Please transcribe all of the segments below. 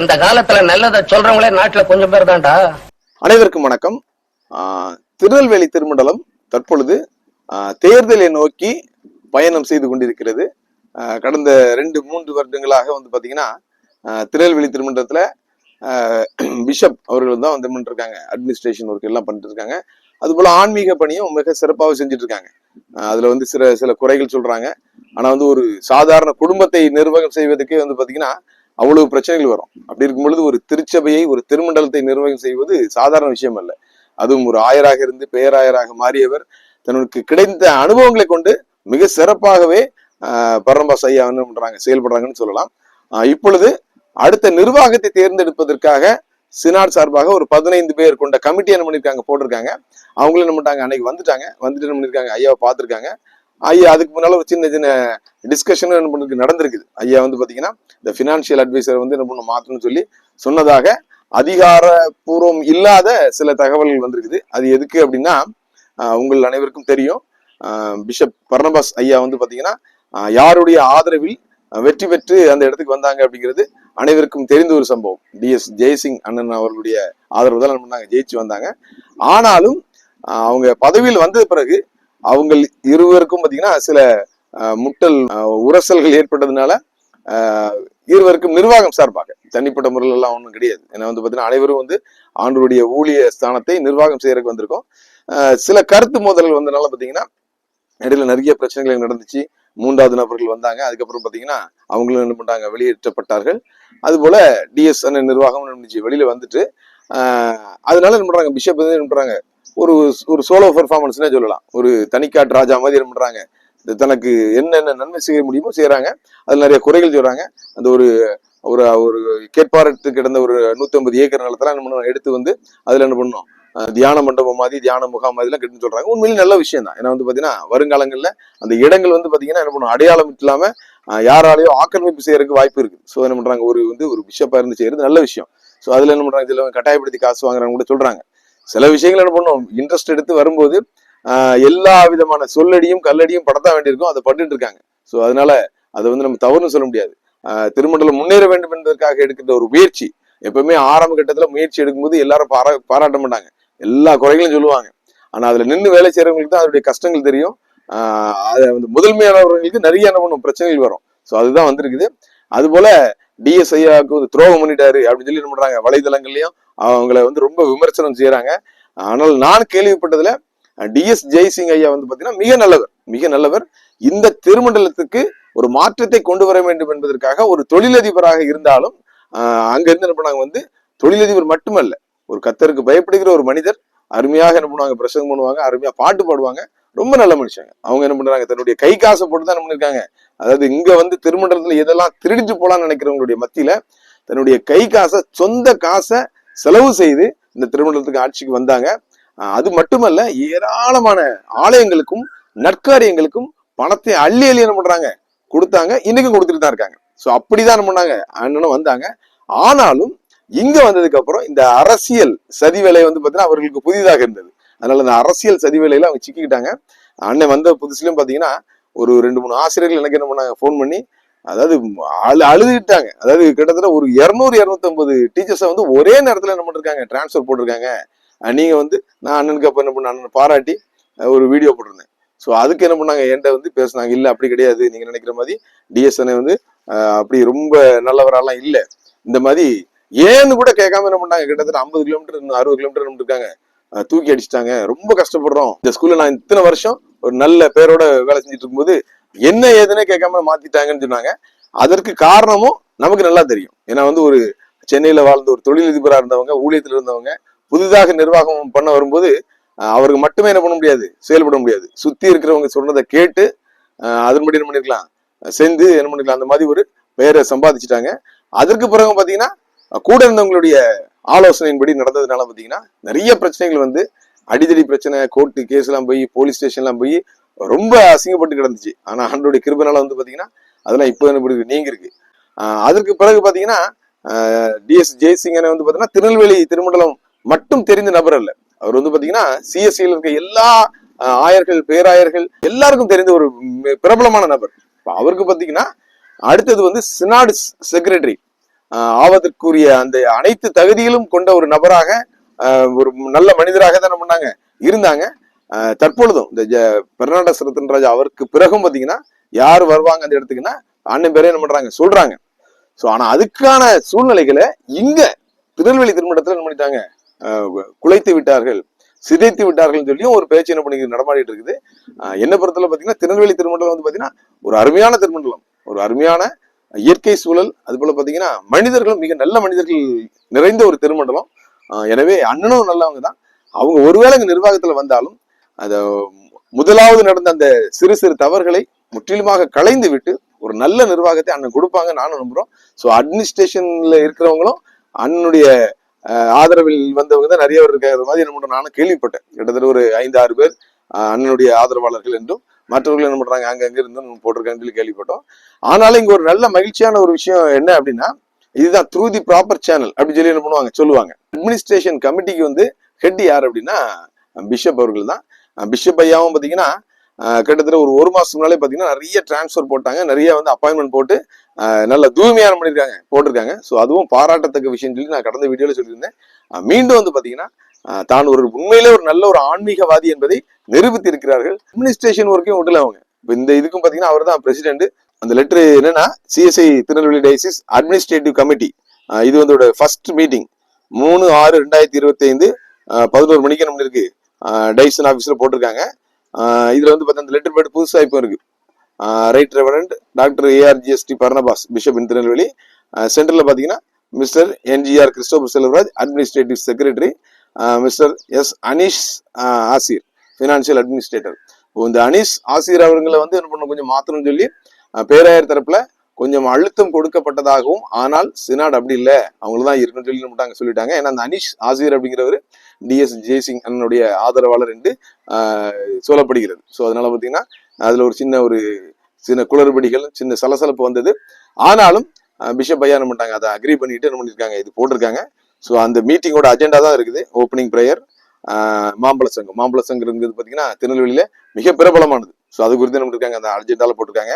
இந்த காலத்துல நல்லதை சொல்றவங்களே நாட்டுல கொஞ்சம் பேர் தான்டா. அனைவருக்கும் வணக்கம். திருநெல்வேலி திருமண்டலம் தற்பொழுது தேர்தலை நோக்கி பயணம் செய்து கொண்டிருக்கிறது. கடந்த ரெண்டு மூன்று வருடங்களாக வந்து பாத்தீங்கன்னா திருநெல்வேலி திருமண்டலத்துல பிஷப் அவர்கள் தான் வந்து பண்ணிருக்காங்க அட்மினிஸ்ட்ரேஷன் ஒர்க் எல்லாம் பண்ணிட்டு இருக்காங்க அதுபோல ஆன்மீக பணியும் மிக சிறப்பாக செஞ்சுட்டு இருக்காங்க அதுல வந்து சில சில குறைகள் சொல்றாங்க. ஆனா வந்து ஒரு சாதாரண குடும்பத்தை நிர்வாகம் செய்வதற்கே வந்து பாத்தீங்கன்னா அவ்வளவு பிரச்சனைகள் வரும். அப்படி இருக்கும் பொழுது ஒரு திருச்சபையை ஒரு திருமண்டலத்தை நிர்வாகம் செய்வது சாதாரண விஷயம் அல்ல. அதுவும் ஒரு ஆயராக இருந்து பேராயராக மாறியவர் தனக்கு கிடைத்த அனுபவங்களை கொண்டு மிக சிறப்பாகவே ஆஹ் பரம்பஸ் ஐயா என்ன பண்றாங்க செயல்படுறாங்கன்னு சொல்லலாம். இப்பொழுது அடுத்த நிர்வாகத்தை தேர்ந்தெடுப்பதற்காக சினார் சார்பாக ஒரு பதினைந்து பேர் கொண்ட கமிட்டி என்ன பண்ணிருக்காங்க போட்டிருக்காங்க. அவங்களும் என்ன பண்ணிட்டாங்க அன்னைக்கு வந்துட்டாங்க. வந்துட்டு என்ன பண்ணிருக்காங்க ஐயாவை பார்த்திருக்காங்க. ஐயா அதுக்கு முன்னால ஒரு சின்ன சின்ன டிஸ்கஷனும் என்ன பண்ணிருக்கு நடந்திருக்குது. ஐயா வந்து பார்த்தீங்கன்னா இந்த ஃபினான்ஷியல் அட்வைசர் வந்து என்ன பண்ண மாற்றணும்னு சொல்லி சொன்னதாக அதிகாரபூர்வம் இல்லாத சில தகவல்கள் வந்திருக்குது. அது எதுக்கு அப்படின்னா உங்கள் அனைவருக்கும் தெரியும். பிஷப் பர்ணபாஸ் ஐயா வந்து பார்த்தீங்கன்னா யாருடைய ஆதரவில் வெற்றி பெற்று அந்த இடத்துக்கு வந்தாங்க அப்படிங்கிறது அனைவருக்கும் தெரிந்த ஒரு சம்பவம். டிஎஸ் ஜெயசிங் அண்ணன் அவர்களுடைய ஆதரவு தான் என்ன பண்ணாங்க ஜெயிச்சு வந்தாங்க. ஆனாலும் அவங்க பதவியில் வந்த பிறகு அவங்க இருவருக்கும் பார்த்தீங்கன்னா சில முட்டல் உரசல்கள் ஏற்பட்டதுனால இருவருக்கும் நிர்வாகம் சார்பாக தனிப்பட்ட முறையில் எல்லாம் ஒன்றும் கிடையாது. ஏன்னா வந்து பார்த்தீங்கன்னா அனைவரும் வந்து ஆண்டருடைய ஊழிய ஸ்தானத்தை நிர்வாகம் செய்யறதுக்கு வந்திருக்கோம். சில கருத்து மோதல்கள் வந்தனால பார்த்தீங்கன்னா இடையில நிறைய பிரச்சனைகள் நடந்துச்சு. மூன்றாவது நபர்கள் வந்தாங்க. அதுக்கப்புறம் பார்த்தீங்கன்னா அவங்களும் என்ன பண்ணாங்க வெளியேற்றப்பட்டார்கள். அதுபோல டிஎஸ்என் நிர்வாகம் என்ன பண்ணுச்சு வெளியில வந்துட்டு அதனால என்ன பண்றாங்க? பிஷப் வந்து என்ன பண்றாங்க? ஒரு ஒரு சோலோ பெர்ஃபார்மன்ஸ்னே சொல்லலாம். ஒரு தனிக்காட்டு ராஜா மாதிரி என்ன பண்ணுறாங்க தனக்கு என்னென்ன நன்மை செய்ய முடியுமோ செய்கிறாங்க அதில் நிறைய குறைகள் சொல்கிறாங்க அந்த ஒரு ஒரு ஒரு கேட்பாரத்து கிடந்த ஒரு நூற்றம்பது ஏக்கர் நிலத்தெல்லாம் என்ன பண்ணுவோம் எடுத்து வந்து அதில் என்ன பண்ணோம்? தியான மண்டபம் மாதிரி தியான முகாம் மாதிரிலாம் கட்டுன்னு சொல்கிறாங்க உண்மையிலேயே நல்ல விஷயம் தான். ஏன்னா வந்து பார்த்தீங்கன்னா வருங்காலங்களில் அந்த இடங்கள் வந்து பார்த்தீங்கன்னா என்ன பண்ணும்? அடையாளம் இல்லாமல் யாராலையோ ஆக்கிரமிப்பு செய்யறதுக்கு வாய்ப்பு இருக்குது. ஸோ என்ன பண்ணுறாங்க ஒரு வந்து ஒரு பிஷப்பாக இருந்து செய்யறது நல்ல விஷயம். ஸோ அதில் என்ன பண்ணுறாங்க இதில் கட்டாயப்படுத்தி காசு வாங்குறாங்க கூட சொல்கிறாங்க சில விஷயங்கள் என்ன பண்ணும்? இன்ட்ரெஸ்ட் எடுத்து வரும்போது எல்லா விதமான சொல்லடியும் கல்லடியும் படத்தா வேண்டியிருக்கும். அதை பட்டுட்டு இருக்காங்க. ஸோ அதனால அதை வந்து நம்ம தவறுன்னு சொல்ல முடியாது. திருமண்டலம் முன்னேற வேண்டும் என்பதற்காக எடுக்கின்ற ஒரு முயற்சி. எப்பவுமே ஆரம்ப கட்டத்தில் முயற்சி எடுக்கும்போது எல்லாரும் பாரா பாராட்ட மாட்டாங்க. எல்லா குறைகளையும் சொல்லுவாங்க. ஆனால் அதில் நின்று வேலை செய்கிறவங்களுக்கு தான் அதோடைய கஷ்டங்கள் தெரியும். அதை வந்து முதன்மையானவர்களுக்கு நிறைய என்ன பண்ணும்? பிரச்சனைகள் வரும். ஸோ அதுதான் வந்திருக்குது. அதுபோல டிஎஸ்ஐயாவுக்கு வந்து துரோகம் பண்ணிட்டாரு அப்படின்னு சொல்லி என்ன பண்றாங்க? வலைதளங்கள்லயும் அவங்கள வந்து ரொம்ப விமர்சனம் செய்யறாங்க. ஆனால் நான் கேள்விப்பட்டதுல டிஎஸ் ஜெய்சிங் ஐயா வந்து பாத்தீங்கன்னா மிக நல்லவர் மிக நல்லவர். இந்த திருமண்டலத்துக்கு ஒரு மாற்றத்தை கொண்டு வர வேண்டும் என்பதற்காக ஒரு தொழிலதிபராக இருந்தாலும் அங்கிருந்து அங்க இருந்து என்ன பண்ணாங்க வந்து தொழிலதிபர் மட்டுமல்ல ஒரு கத்தருக்கு பயப்படுகிற ஒரு மனிதர் அருமையாக என்ன பண்ணுவாங்க பிரசங்கம் பண்ணுவாங்க அருமையா பாட்டு பாடுவாங்க. ரொம்ப நல்ல மனுஷங்க. அவங்க என்ன பண்றாங்க தன்னுடைய கை காசை போட்டு தான் என்ன பண்ணிருக்காங்க. அதாவது இங்க வந்து திருமண்டலத்துல எதெல்லாம் திருடிஞ்சு போலான்னு நினைக்கிறவங்களுடைய மத்தியில தன்னுடைய கை காசை சொந்த காசை செலவு செய்து இந்த திருமணத்துக்கு ஆட்சிக்கு வந்தாங்க. அது மட்டுமல்ல ஏராளமான ஆலயங்களுக்கும் நற்காரியங்களுக்கும் பணத்தை அள்ளி அள்ளி என்ன பண்றாங்க? கொடுத்தாங்க. இன்னைக்கும் கொடுத்துட்டு தான் இருக்காங்க. ஸோ அப்படிதான் என்ன பண்ணாங்க? அண்ணனும் வந்தாங்க. ஆனாலும் இங்க வந்ததுக்கு அப்புறம் இந்த அரசியல் சதி வேலை வந்து பாத்தீங்கன்னா அவர்களுக்கு புதிதாக இருந்தது. அதனால இந்த அரசியல் சதி வேலையில அவங்க சிக்கிக்கிட்டாங்க. அண்ணன் வந்த புதுசுலயும் பாத்தீங்கன்னா ஒரு ரெண்டு மூணு ஆசிரியர்கள் எனக்கு என்ன பண்ணாங்க? ஃபோன் பண்ணி அதாவது அழு அழுதுகிட்டாங்க. அதாவது கிட்டத்தட்ட ஒரு இரநூறு இரநூத்தம்பது டீச்சர்ஸை வந்து ஒரே நேரத்தில் என்ன பண்ணிருக்காங்க? டிரான்ஸ்ஃபர் போட்டிருக்காங்க. நீங்கள் வந்து நான் அண்ணனுக்கு அப்போ என்ன பண்ண அண்ணன் பாராட்டி ஒரு வீடியோ போட்டிருந்தேன். ஸோ அதுக்கு என்ன பண்ணாங்க? என்கிட்ட வந்து பேசினாங்க இல்லை அப்படி கிடையாது. நீங்கள் நினைக்கிற மாதிரி டிஎஸ்என்ஐ வந்து அப்படி ரொம்ப நல்லவரெல்லாம் இல்லை. இந்த மாதிரி ஏன்னு கூட கேட்காம என்ன பண்ணாங்க? கிட்டத்தட்ட ஐம்பது கிலோமீட்டர் இன்னும் அறுபது கிலோமீட்டர் இருக்காங்க தூக்கி அடிச்சிட்டாங்க. ரொம்ப கஷ்டப்படுறோம். இந்த ஸ்கூல்ல நான் இத்தனை வருஷம் ஒரு நல்ல பேரோட வேலை செஞ்சுட்டு இருக்கும்போது என்ன ஏதுன்னு கேட்காம மாத்திட்டாங்கன்னு சொன்னாங்க. அதற்கு காரணமும் நமக்கு நல்லா தெரியும். ஏன்னா வந்து ஒரு சென்னையில வாழ்ந்த ஒரு தொழிலதிபராக இருந்தவங்க ஊழியத்துல இருந்தவங்க புதிதாக நிர்வாகம் பண்ண வரும்போது அவருக்கு மட்டுமே என்ன பண்ண முடியாது செயல்பட முடியாது. சுத்தி இருக்கிறவங்க சொன்னதை கேட்டு அதன்படி என்ன பண்ணிருக்கலாம் செஞ்சு என்ன பண்ணிக்கலாம் அந்த மாதிரி ஒரு பெயரை சம்பாதிச்சுட்டாங்க. அதற்கு பிறகு பாத்தீங்கன்னா கூட இருந்தவங்களுடைய ஆலோசனையின்படி நடந்ததுனால பாத்தீங்கன்னா நிறைய பிரச்சனைகள் வந்து அடிதடி பிரச்சனை கோர்ட்டு கேஸ் எல்லாம் போய் போலீஸ் ஸ்டேஷன் எல்லாம் போய் ரொம்ப அசிங்கப்பட்டு கிடந்துச்சு. ஆனா ஆண்டோடைய கிருபனால வந்து பாத்தீங்கன்னா அதெல்லாம் இப்போ என்ன பண்ணி நீங்க இருக்கு அதற்கு பிறகு பாத்தீங்கன்னா டிஎஸ் ஜெய்சிங்கனை வந்து பாத்தீங்கன்னா திருநெல்வேலி திருமண்டலம் மட்டும் தெரிந்த நபர் அல்ல. அவர் வந்து பாத்தீங்கன்னா சிஎஸ்சியில் இருக்க எல்லா ஆயர்கள் பேராயர்கள் எல்லாருக்கும் தெரிந்த ஒரு பிரபலமான நபர். அவருக்கு பாத்தீங்கன்னா அடுத்தது வந்து சினாடு செக்ரட்டரி. ஆவதற்குரிய அந்த அனைத்து தகுதிகளும் கொண்ட ஒரு நபராக ஒரு நல்ல மனிதராக தான் என்ன பண்ணாங்க இருந்தாங்க. தற்பொழுதும் இந்த ஜ- பெர்னாண்டஸ் ரத்தன்ராஜ் அவருக்கு பிறகும் பாத்தீங்கன்னா யார் வருவாங்க அந்த இடத்துக்குன்னா அண்ணன் பேரே என்ன பண்றாங்க? சொல்றாங்க. சோ ஆனா அதுக்கான சூழ்நிலைகளை இங்க திருநெல்வேலி திருமணத்தில் என்ன பண்ணிட்டாங்க? குலைத்து விட்டார்கள். சிதைத்து விட்டார்கள் சொல்லியும் ஒரு பேச்சு என்ன பண்ணி நடமாடிட்டு இருக்குது. என்ன பொறுத்தல பாத்தீங்கன்னா திருநெல்வேலி திருமண்டலம் வந்து பாத்தீங்கன்னா ஒரு அருமையான திருமண்டலம் ஒரு அருமையான இயற்கை சூழல். அது போல பாத்தீங்கன்னா மனிதர்களும் மிக நல்ல மனிதர்கள் நிறைந்த ஒரு திருமண்டலம் எனவே அண்ணனும் நல்லவங்க தான். அவங்க ஒருவேளை நிர்வாகத்தில் வந்தாலும் அந்த முதலாவது நடந்த அந்த சிறு சிறு தவறுகளை முற்றிலுமாக களைந்து விட்டு ஒரு நல்ல நிர்வாகத்தை அண்ணன் கொடுப்பாங்க நானும் நம்புறோம். ஸோ அட்மினிஸ்ட்ரேஷன்ல இருக்கிறவங்களும் அண்ணனுடைய ஆதரவில் வந்தவங்க தான் நிறைய பேர் இருக்கிற மாதிரி என்ன பண்றோம் நானும் கேள்விப்பட்டேன். கிட்டத்தட்ட ஒரு ஐந்து ஆறு பேர் அண்ணனுடைய ஆதரவாளர்கள் என்றும் மற்றவர்கள் என்ன பண்றாங்க அங்கங்க இருந்து போட்டிருக்காங்கன்னு சொல்லி கேள்விப்பட்டோம். ஆனாலும் இங்க ஒரு நல்ல மகிழ்ச்சியான ஒரு விஷயம் என்ன அப்படின்னா இதுதான் த்ரூ தி ப்ராப்பர் சேனல் அப்படின்னு சொல்லி என்ன பண்ணுவாங்க சொல்லுவாங்க. அட்மினிஸ்ட்ரேஷன் கமிட்டிக்கு வந்து ஹெட் யார் அப்படின்னா பிஷப் அவர்கள் தான். பிஷப் ஐயாவும் பார்த்தீங்கன்னா கிட்டத்தட்ட ஒரு ஒரு மாசம் முன்னாலே பார்த்தீங்கன்னா நிறைய டிரான்ஸ்ஃபர் போட்டாங்க. நிறைய வந்து அப்பாயின்மெண்ட் போட்டு நல்ல தூய்மையான பண்ணியிருக்காங்க போட்டிருக்காங்க. ஸோ அதுவும் பாராட்டத்தக்க விஷயம் சொல்லி நான் கடந்த வீடியோவில் சொல்லியிருந்தேன். மீண்டும் வந்து பார்த்தீங்கன்னா தான் ஒரு உண்மையிலே ஒரு நல்ல ஒரு ஆன்மீகவாதி என்பதை நிரூபித்து இருக்கிறார்கள் அட்மினிஸ்ட்ரேஷன் ஒர்க்கையும் விடல அவங்க. இப்போ இந்த இதுக்கும் பார்த்தீங்கன்னா அவர் தான் பிரசிடென்ட் அந்த லெட்டர் என்னன்னா C S I Tirunelveli diocese administrative committee இது வந்து ஃபர்ஸ்ட் மீட்டிங் மூணு ஆறு ரெண்டாயிரத்தி இருபத்தி ஐந்து பதினோரு மணிக்கு நம்ம இருக்கு டைசன் ஆஃபீஸில் போட்டிருக்காங்க. இதில் வந்து பார்த்தா அந்த லெட்டர் பேட் புதுசாக இப்போ இருக்குது right reverend doctor A R G S T Barnabas bishop in Tirunelveli சென்டரில் பார்த்தீங்கன்னா mister N G R Christopher Selvaraj administrative secretary mister S Anish Asir financial administrator இந்த அனீஷ் ஆசிர் அவர்களை வந்து என்ன பண்ண கொஞ்சம் மாற்றணும்னு சொல்லி பேராயர் தரப்பில் கொஞ்சம் அழுத்தம் கொடுக்கப்பட்டதாகவும் ஆனால் சினாட் அப்படி இல்லை. அவங்கள தான் இருக்கணும்னு சொல்லி நம்மட்டாங்க சொல்லிட்டாங்க. ஏன்னா அந்த அனீஷ் ஆசிரியர் அப்படிங்கிறவர் டிஎஸ் ஜெய்சிங் அண்ணனுடைய ஆதரவாளர் என்று சொல்லப்படுகிறது. ஸோ அதனால பார்த்தீங்கன்னா அதுல ஒரு சின்ன ஒரு சின்ன குளறுபடிகள் சின்ன சலசலப்பு வந்தது. ஆனாலும் பிஷப் ஐயா என்ன பண்ணிட்டாங்க அதை அக்ரி பண்ணிட்டு என்ன இது போட்டிருக்காங்க. ஸோ அந்த மீட்டிங்கோட அஜெண்டா தான் இருக்குது. ஓப்பனிங் ப்ரேயர் மாம்பழ சங்கம் மாம்பழ சங்கம்ங்கிறது பார்த்தீங்கன்னா திருநெல்வேலியில மிக பிரபலமானது. ஸோ அது குறித்து என்ன பண்ணிருக்காங்க அந்த அஜெண்டால போட்டிருக்காங்க.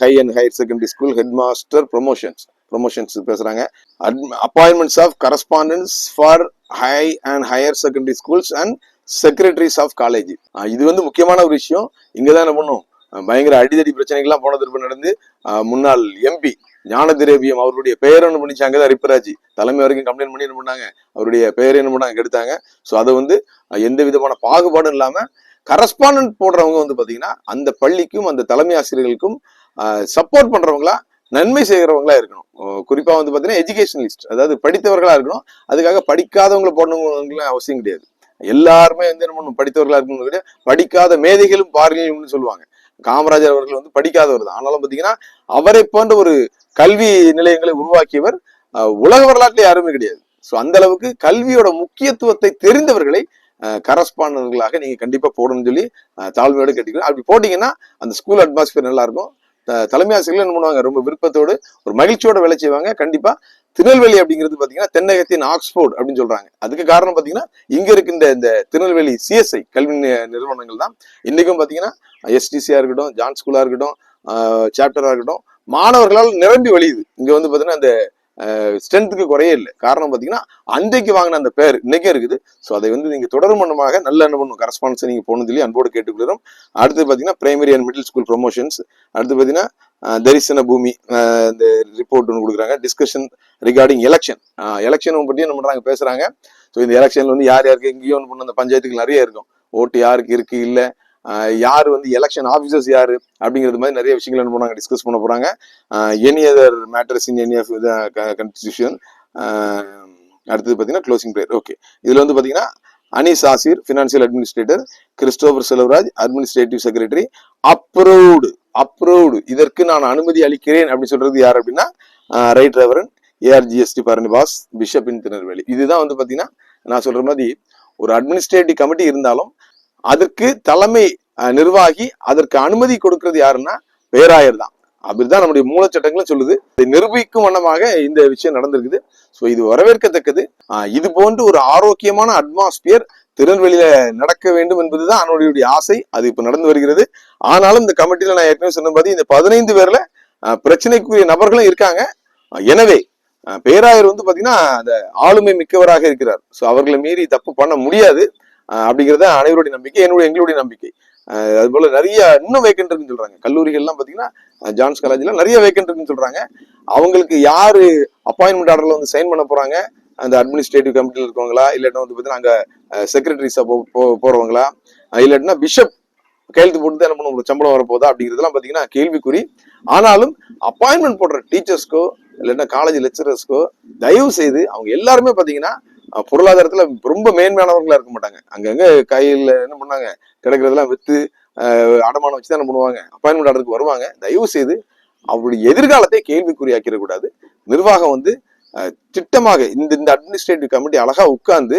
High and higher secondary school head master promotions promotions பேசுறாங்க. Appointments of correspondence for high and higher secondary schools and secretaries of college இது வந்து முக்கியமான ஒரு விஷயம். இங்க தான் என்ன பண்ணும்? பயங்கர அடிதடி பிரச்சனைகள்லாம் போன திருப்பி நடந்து முன்னாள் எம்பி ஞானதிரேபியம் அவருடைய பெயர் என்ன பண்ணிச்சு? அங்கதான் ரிப்பராஜி. தலைமை வரைக்கும் கம்ப்ளைண்ட் பண்ணி என்ன பண்ணாங்க? அவருடைய பெயர் என்ன பண்ணாங்க? எடுத்தாங்க ஸோ அதை வந்து எந்த விதமான பாகுபாடும் இல்லாமல் கரஸ்பாண்டன்ட் போடுறவங்க வந்து பாத்தீங்கன்னா அந்த பள்ளிக்கும் அந்த தலைமை ஆசிரியர்களுக்கும் சப்போர்ட் பண்றவங்களா நன்மை செய்கிறவங்களா இருக்கணும். குறிப்பா வந்து பாத்தீங்கன்னா எஜுகேஷனலிஸ்ட் அதாவது படித்தவர்களா இருக்கணும். அதுக்காக படிக்காதவங்களை போடணுங்களும் அவசியம் கிடையாது. எல்லாருமே வந்து என்ன பண்ணணும்? படித்தவர்களா இருக்கணும் கிடையாது படிக்காத மேதைகளும் பாருங்கள்னு சொல்லுவாங்க. காமராஜர் அவர்கள் வந்து படிக்காதவர் தான். ஆனாலும் பாத்தீங்கன்னா அவரை போன்ற ஒரு கல்வி நிலையங்களை உருவாக்கியவர் உலக வரலாற்றுல யாருமே கிடையாது. ஸோ அந்த அளவுக்கு கல்வியோட முக்கியத்துவத்தை தெரிந்தவர்களை கரஸ்பாண்டர்களாக நீங்கள் கண்டிப்பாக போடணும்னு சொல்லி தாழ்மையோடு தாழ்மையோட கேட்டுக்கிறேன். அப்படி போட்டிங்கன்னா அந்த ஸ்கூல் அட்மாஸ்பியர் நல்லாயிருக்கும். தலைமை ஆசிரியர்கள் என்ன பண்ணுவாங்க? ரொம்ப விருப்பத்தோடு ஒரு மகிழ்ச்சியோட வேலை செய்வாங்க. கண்டிப்பாக திருநெல்வேலி அப்படிங்கிறது பார்த்தீங்கன்னா தென்னகத்தின் ஆக்ஸ்போர்ட் அப்படின்னு சொல்றாங்க. அதுக்கு காரணம் பார்த்தீங்கன்னா இங்க இருக்கின்ற இந்த திருநெல்வேலி சிஎஸ்ஐ கல்வி நிறுவனங்கள் தான். இன்னைக்கும் பார்த்தீங்கன்னா எஸ்டிசியா இருக்கட்டும் ஜான் ஸ்கூலா இருக்கட்டும் சாப்டரா இருக்கட்டும் மாணவர்களால் நிரம்பி வழியுது. இங்க வந்து பார்த்தீங்கன்னா அந்த ஸ்ட்ரென்த்துக்கு குறையே இல்லை. காரணம் பார்த்தீங்கன்னா அன்றைக்கு வாங்கின அந்த பேர் இன்னைக்கே இருக்குது. ஸோ அதை வந்து நீங்கள் தொடரும் மன்னமாக நல்ல என்ன பண்ணும் கரஸ்பான்ஸ் நீங்கள் போகணும் சொல்லி அன்போடு கேட்டுக்கொள்கிறோம். அடுத்து பார்த்தீங்கன்னா primary and middle school promotions அடுத்து பார்த்தீங்கன்னா தரிசன பூமி இந்த ரிப்போர்ட் ஒன்று கொடுக்குறாங்க. டிஸ்கஷன் ரிகார்டிங் எலெக்ஷன் எலெக்ஷன் பற்றி என்ன பண்ணுறாங்க பேசுகிறாங்க ஸோ இந்த எலெக்ஷனில் வந்து யார் யாருக்கு எங்கேயோ ஒன்று பண்ண அந்த பஞ்சாயத்துக்கு நிறைய இருக்கும். ஓட்டு யாருக்கு இருக்கு இல்லை. யார் வந்து எலெக்ஷன் ஆஃபீஸர்ஸ் யார் அப்படிங்கிறது மாதிரி நிறைய விஷயங்கள் என்ன பண்ணாங்க டிஸ்கஸ் பண்ண போகிறாங்க any other matters in any of constitution அடுத்தது பார்த்தீங்கன்னா க்ளோசிங் ப்ரேயர் ஓகே இதில் வந்து பார்த்தீங்கன்னா Anish Asir financial administrator Christopher Selvaraj administrative secretary approved approved இதற்கு நான் அனுமதி அளிக்கிறேன் அப்படின்னு சொல்றது யார் அப்படின்னா right reverend A R G S T Barnabas bishop in Tirunelveli இதுதான் வந்து பார்த்தீங்கன்னா நான் சொல்ற மாதிரி ஒரு அட்மினிஸ்ட்ரேட்டிவ் கமிட்டி இருந்தாலும் அதற்கு தலைமை நிர்வாகி அதற்கு அனுமதி கொடுக்கிறது யாருன்னா பேராயர் தான். அப்படிதான் நம்முடைய மூலச்சட்டங்களும் சொல்லுது. இதை நிரூபிக்கும் வண்ணமாக இந்த விஷயம் நடந்திருக்குது. ஸோ இது வரவேற்கத்தக்கது. இது போன்று ஒரு ஆரோக்கியமான அட்மாஸ்பியர் திருநெல்வேலியில நடக்க வேண்டும் என்பதுதான் அவனுடைய ஆசை. அது இப்ப நடந்து வருகிறது. ஆனாலும் இந்த கமிட்டியில நான் ஏற்கனவே சொன்ன மாதிரி இந்த பதினைந்து பேர்ல பிரச்சனைக்குரிய நபர்களும் இருக்காங்க. எனவே பேராயர் வந்து பாத்தீங்கன்னா அந்த ஆளுமை மிக்கவராக இருக்கிறார். ஸோ அவர்களை மீறி தப்பு பண்ண முடியாது. அப்படிங்கிறது அனைவருடைய நம்பிக்கை என்னுடைய எங்களுடைய நம்பிக்கை. அது போல நிறைய இன்னும் வேக்கன்ட் இருக்குன்னு சொல்றாங்க. கல்லூரிகள்லாம் பாத்தீங்கன்னா ஜான்ஸ் காலேஜ்ல நிறைய வேக்கன்ட் இருக்குன்னு சொல்றாங்க. அவங்களுக்கு யாரு அப்பாயின்மெண்ட் ஆர்டர்ல வந்து சைன் பண்ண போறாங்க? அந்த அட்மினிஸ்ட்ரேட்டிவ் கமிட்டியில் இருக்கவங்களா? இல்லாட்டினா வந்து பார்த்தீங்கன்னா அங்கே செக்ரட்டரிஸா போறவங்களா? போகிறவங்களா இல்லாட்டினா பிஷப் கையெழுத்து போட்டு தான் என்ன பண்ண சம்பளம் வரப்போதா அப்படிங்கிறதுலாம் பார்த்தீங்கன்னா கேள்விக்குறி. ஆனாலும் அப்பாயின்மெண்ட் போடுற டீச்சர்ஸ்க்கோ இல்லைன்னா காலேஜ் லெக்சரர்ஸ்க்கோ தயவு செய்து அவங்க எல்லாருமே பார்த்தீங்கன்னா பொருளாதாரத்துல ரொம்ப மேன்மையானவர்களா இருக்க மாட்டாங்க. அங்கங்க கையில் என்ன பண்ணாங்க கிடைக்கிறதெல்லாம் வித்து அடமானம் வச்சு தான் என்ன பண்ணுவாங்க? அப்பாயின்மெண்ட் ஆர்டருக்கு வருவாங்க. தயவு செய்து அவருடைய எதிர்காலத்தை கேள்விக்குறியாக்கிடக்கூடாது நிர்வாகம் வந்து திட்டமாக இந்த இந்த அட்மினிஸ்ட்ரேட்டிவ் கமிட்டி அழகா உட்கார்ந்து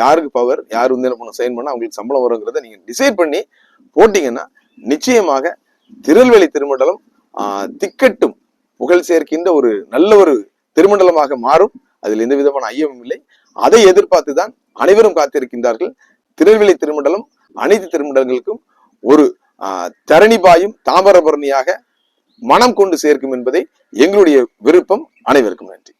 யாருக்கு பவர் யார் வந்து என்ன பண்ண சைன் பண்ண அவங்களுக்கு சம்பளம் வருங்கிறத நீங்க டிசைட் பண்ணி போட்டீங்கன்னா நிச்சயமாக திருநெல்வேலி திருமண்டலம் திக்கட்டும் புகழ் சேர்க்கின்ற ஒரு நல்ல ஒரு திருமண்டலமாக மாறும். அதில் எந்த விதமான ஐயமும் இல்லை. அதை எதிர்பார்த்துதான் அனைவரும் காத்திருக்கின்றார்கள். திருநெல்வேலி திருமண்டலம் அனைத்து திருமண்டலங்களுக்கும் ஒரு தரணி பாயும் தாம்பரபரணியாக மனம் கொண்டு சேர்க்கும் என்பதை எங்களுடைய விருப்பம். அனைவருக்கும் நன்றி.